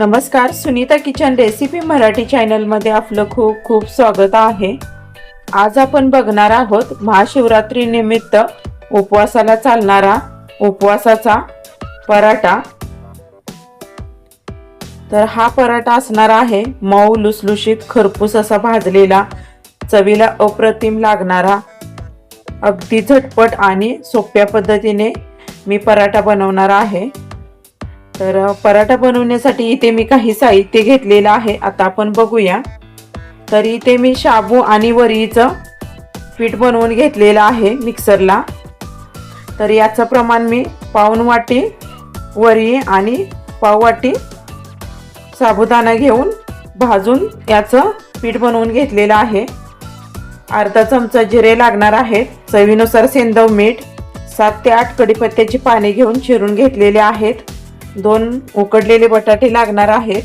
नमस्कार Sunita kitchen recipe Marathi चॅनलमध्ये आपलं खूप खूप स्वागत आहे. आज आपण बघणार आहोत महाशिवरात्रीनिमित्त उपवासाला चालणारा उपवासाचा पराठा. तर हा पराठा असणार आहे मऊ लुसलुशीत खरपूस असा भाजलेला चवीला अप्रतिम लागणारा. अगदी झटपट आणि सोप्या पद्धतीने मी पराठा बनवणार आहे. तर पराठा बनवण्यासाठी इथे मी काही साहित्य घेतलेलं आहे. आता आपण बघूया. तर इथे मी शाबू आणि वरीचं पीठ बनवून घेतलेलं आहे मिक्सरला. तर याचं प्रमाण मी पाऊन वाटी वरी आणि पाव वाटी साबुदाणा घेऊन भाजून याचं पीठ बनवून घेतलेलं आहे. अर्धा चमचा जिरे लागणार आहेत. चवीनुसार सेंदव मीठ सात ते आठ कडीपत्त्याची पाने घेऊन चिरून घेतलेले आहेत. दोन उकडलेले बटाटे लागणार आहेत.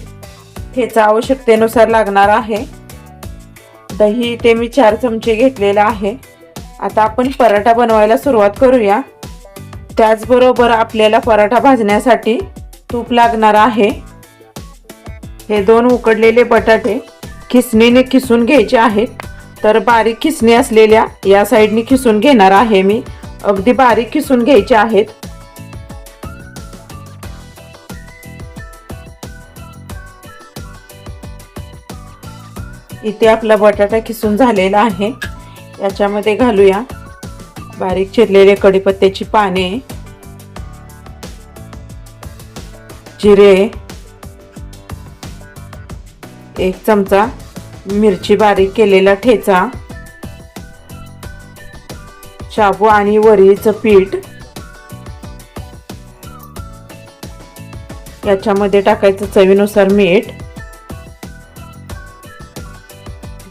ठेचा आवश्यकतेनुसार लागणार आहे. दही ते मी चार चमचे घेतलेलं आहे. आता आपण पराठा बनवायला सुरुवात करूया. त्याचबरोबर आपल्याला पराठा भाजण्यासाठी तूप लागणार आहे. हे दोन उकडलेले बटाटे खिसणीने खिसून घ्यायचे आहेत. तर बारीक खिसणी असलेल्या या साईडने खिसून घेणार आहे मी. अगदी बारीक खिसून घ्यायचे आहेत. इथे आपला बटाटा खिसून झालेला आहे. याच्यामध्ये घालूया. बारीक चिरलेले कढीपत्त्याची पाने. जिरे. एक चमचा मिरची बारीक केलेला ठेचा. शाबू आणि वरीचं पीठ. याच्यामध्ये टाकायचं चवीनुसार मीठ.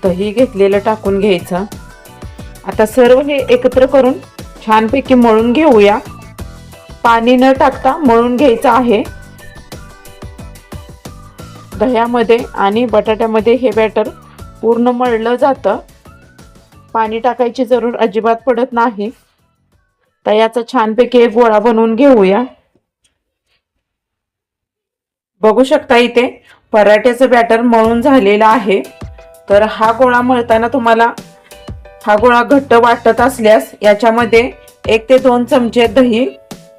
दही घेतलेलं टाकून घ्यायचं. आता सर्व हे एकत्र करून छानपैकी मळून घेऊया. पाणी न टाकता मळून घ्यायचं आहे. दह्यामध्ये आणि बटाट्यामध्ये हे बॅटर पूर्ण मळलं जातं. पाणी टाकायची जरूर अजिबात पडत नाही. तर याचा छानपैकी एक गोळा बनवून घेऊया. बघू शकता इथे पराठ्याचं बॅटर मळून झालेलं आहे. तर हा गोळा मळताना तुम्हाला हा गोळा घट्ट वाटत असल्यास याच्यामध्ये एक ते दोन चमचे दही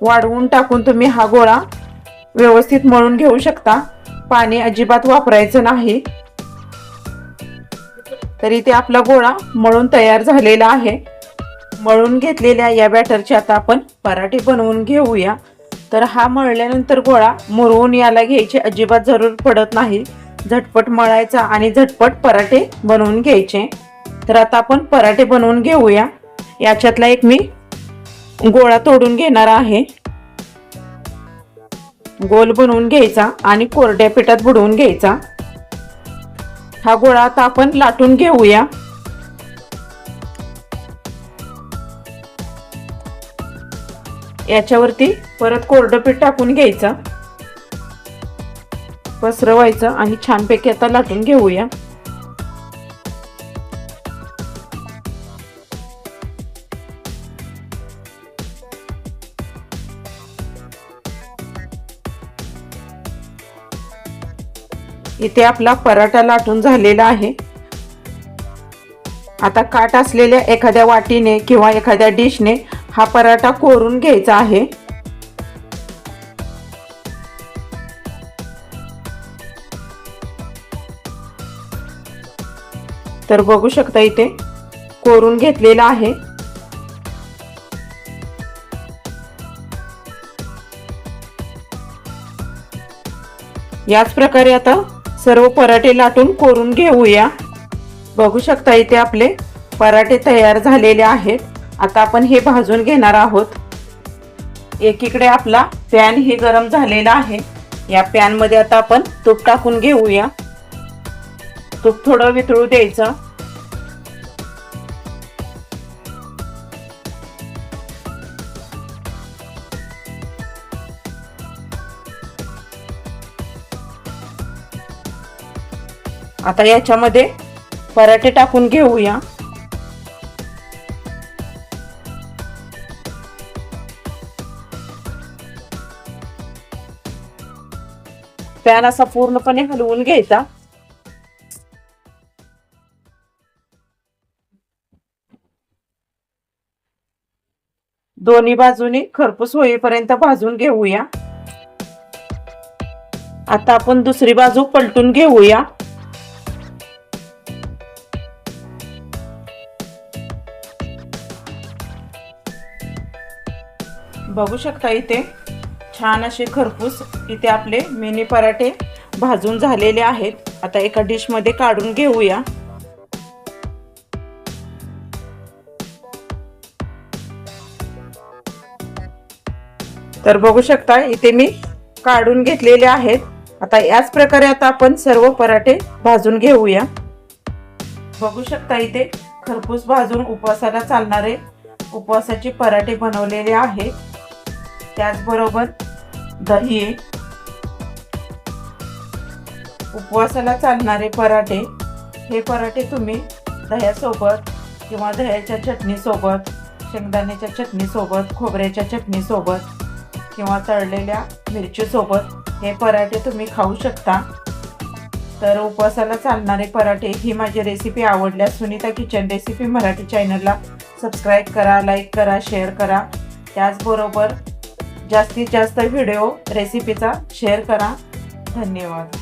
वाढवून टाकून तुम्ही हा गोळा व्यवस्थित मळून घेऊ शकता. पाणी अजिबात वापरायचं नाही. तरी ते आपला गोळा मळून तयार झालेला आहे. मळून घेतलेल्या या बॅटरचे आता आपण पराठे बनवून घेऊया. तर हा मळल्यानंतर गोळा मुरवून याला घ्यायची अजिबात जरूर पडत नाही. झटपट मळायचा आणि झटपट पराठे बनवून घ्यायचे. तर आता आपण पराठे बनवून घेऊया. याच्यातला एक मी गोळा तोडून घेणार आहे. गोल बनवून घ्यायचा आणि कोरड्या पिठात बुडवून घ्यायचा. हा गोळा आता आपण लाटून घेऊया. याच्यावरती परत कोरडं पीठ टाकून घ्यायचं. पसरवायचं आणि छानपैकी आता लाटून घेऊया. इथे आपला पराठा लाटून झालेला आहे. आता काट असलेल्या एखाद्या वाटीने किंवा एखाद्या डिशने हा पराठा कोरून घ्यायचा आहे. तर बघू शकता इथे कोरून घेतलेला आहे. याच प्रकारे आता सर्व पराठे लाटून कोरून घेऊया. बघू शकता इथे आपले पराठे तयार झालेले आहेत. आता आपण हे भाजून घेणार आहोत. एकीकडे आपला पॅन हे गरम झालेला आहे. या पॅनमध्ये आता आपण तूप टाकून घेऊया. तूप थोडं वितळू द्यायचं. आता याच्यामध्ये पराठे टाकून घेऊया. पॅन असा पूर्णपणे हलवून घ्यायचा. दोन्ही बाजूनी खरपूस होईपर्यंत भाजून घेऊया. आता आपण दुसरी बाजू पलटून घेऊया. बघू शकता इथे. छान असे खरपूस इथे आपले मिनी पराठे भाजून झालेले आहेत. आता एका डिशमध्ये काढून घेऊया. तर बघू शकता इथे मी काढून घेतलेले आहेत. आता याच प्रकारे आता आपण सर्व पराठे भाजून घेऊया. बघू शकता इथे खरपूस भाजून उपवासाला चालणारे उपवासाचे पराठे बनवलेले आहेत. त्याचबरोबर दही उपवासाला चालणारे पराठे हे पराठे तुम्ही दह्यासोबत किंवा दह्याच्या चटणीसोबत शेंगदाण्याच्या चटणीसोबत खोबऱ्याच्या चटणीसोबत किंवा तळलेल्या मिरचीसोबत हे पराठे तुम्ही खाऊ शकता. तर उपवासाला चालणारे पराठे ही माझी रेसिपी आवडल्यास सुनीता किचन रेसिपी मराठी चॅनलला सबस्क्राईब करा लाईक करा शेअर करा. त्याचबरोबर जास्तीत जास्त व्हिडिओ रेसिपीचा शेअर करा. धन्यवाद.